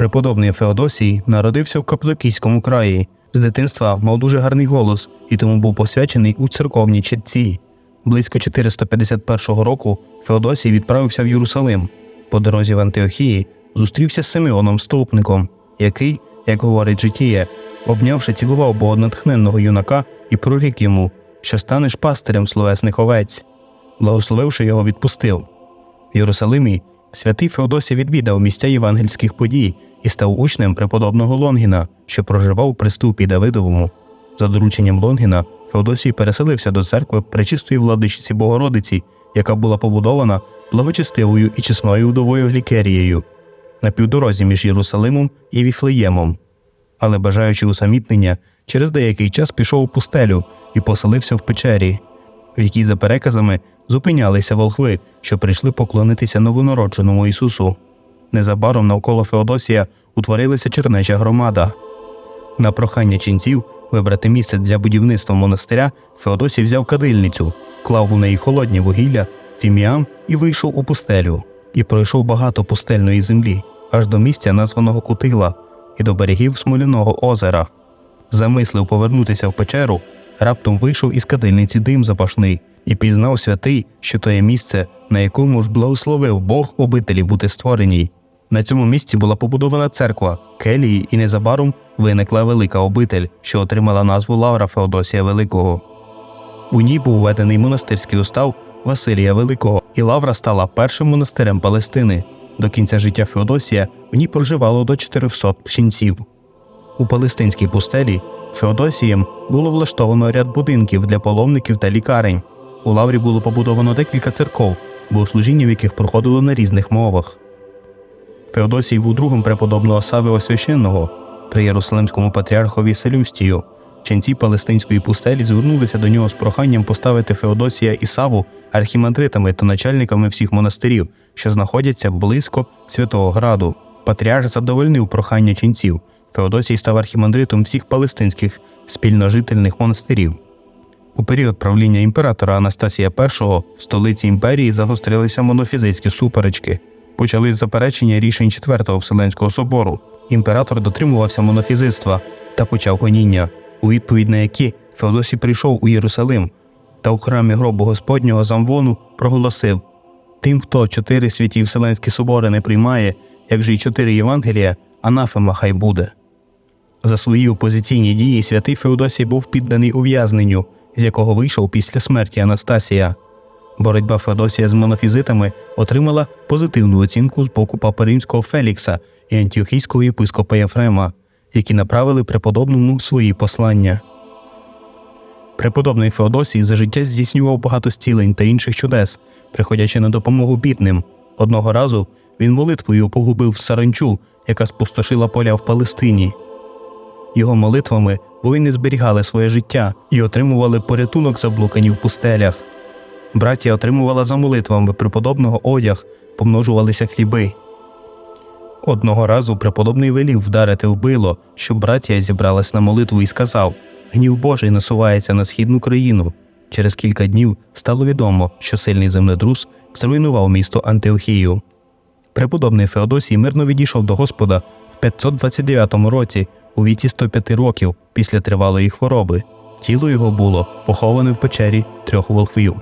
Преподобний Феодосій народився в Капликійському краї. З дитинства мав дуже гарний голос і тому був посвячений у церковні читці. Близько 451 року Феодосій відправився в Єрусалим. По дорозі в Антиохії зустрівся з Симеоном Стовпником, який, як говорить житіє, обнявши, цілував богоднатхненного юнака і прорік йому, що станеш пастирем словесних овець. Благословивши його, відпустив. В Єрусалимі святий Феодосій відвідав місця євангельських подій і став учнем преподобного Лонгіна, що проживав у приступі Давидовому. За дорученням Лонгіна Феодосій переселився до церкви Пречистої владичиці Богородиці, яка була побудована благочестивою і чесною вдовою Глікерією на півдорозі між Єрусалимом і Віфлеємом. Але, бажаючи усамітнення, через деякий час пішов у пустелю і поселився в печері, в якій, за переказами, зупинялися волхви, що прийшли поклонитися новонародженому Ісусу. Незабаром навколо Феодосія утворилася чернеча громада. На прохання ченців вибрати місце для будівництва монастиря Феодосій взяв кадильницю, вклав у неї холодні вугілля, фіміам і вийшов у пустелю. І пройшов багато пустельної землі, аж до місця, названого Кутила, і до берегів Смоляного озера. Замислив повернутися в печеру, раптом вийшов із кадильниці дим запашний, і пізнав святий, що то є місце, на якому ж благословив Бог обителі бути створеній. На цьому місці була побудована церква, келії, і незабаром виникла велика обитель, що отримала назву Лавра Феодосія Великого. У ній був введений монастирський устав Василія Великого, і Лавра стала першим монастирем Палестини. До кінця життя Феодосія в ній проживало до 400 ченців. У палестинській пустелі Феодосієм було влаштовано ряд будинків для паломників та лікарень. У Лаврі було побудовано декілька церков, богослужіння в яких проходило на різних мовах. Феодосій був другом преподобного Сави Освященного при Єрусалимському патріархові Селюстію. Ченці палестинської пустелі звернулися до нього з проханням поставити Феодосія і Саву архімандритами та начальниками всіх монастирів, що знаходяться близько Святого Граду. Патріарх задовольнив прохання ченців. Феодосій став архімандритом всіх палестинських спільножительних монастирів. У період правління імператора Анастасія І в столиці імперії загострилися монофізицькі суперечки. Почались заперечення рішень Четвертого Вселенського собору. Імператор дотримувався монофізицтва та почав гоніння, у відповідь на які Феодосій прийшов у Єрусалим та у храмі гробу Господнього Замвону проголосив: Тим, хто чотири святі Вселенські собори не приймає, як же й чотири Євангелія, анафема хай буде. За свої опозиційні дії святий Феодосій був підданий ув'язненню, з якого вийшов після смерті Анастасія. Боротьба Феодосія з монофізитами отримала позитивну оцінку з боку папи римського Фелікса і антіохійського єпископа Єфрема, які направили преподобному свої послання. Преподобний Феодосій за життя здійснював багато зцілень та інших чудес, приходячи на допомогу бідним. Одного разу він молитвою погубив саранчу, яка спустошила поля в Палестині. Його молитвами воїни зберігали своє життя і отримували порятунок заблукані в пустелях. Браття отримувала за молитвами преподобного одяг, помножувалися хліби. Одного разу преподобний велів вдарити в било, щоб браття зібралась на молитву і сказав: Гнів Божий насувається на східну країну. Через кілька днів стало відомо, що сильний землетрус зруйнував місто Антиохію. Преподобний Феодосій мирно відійшов до Господа в 529 році у віці 105 років після тривалої хвороби. Тіло його було поховане в печері трьох волхвів.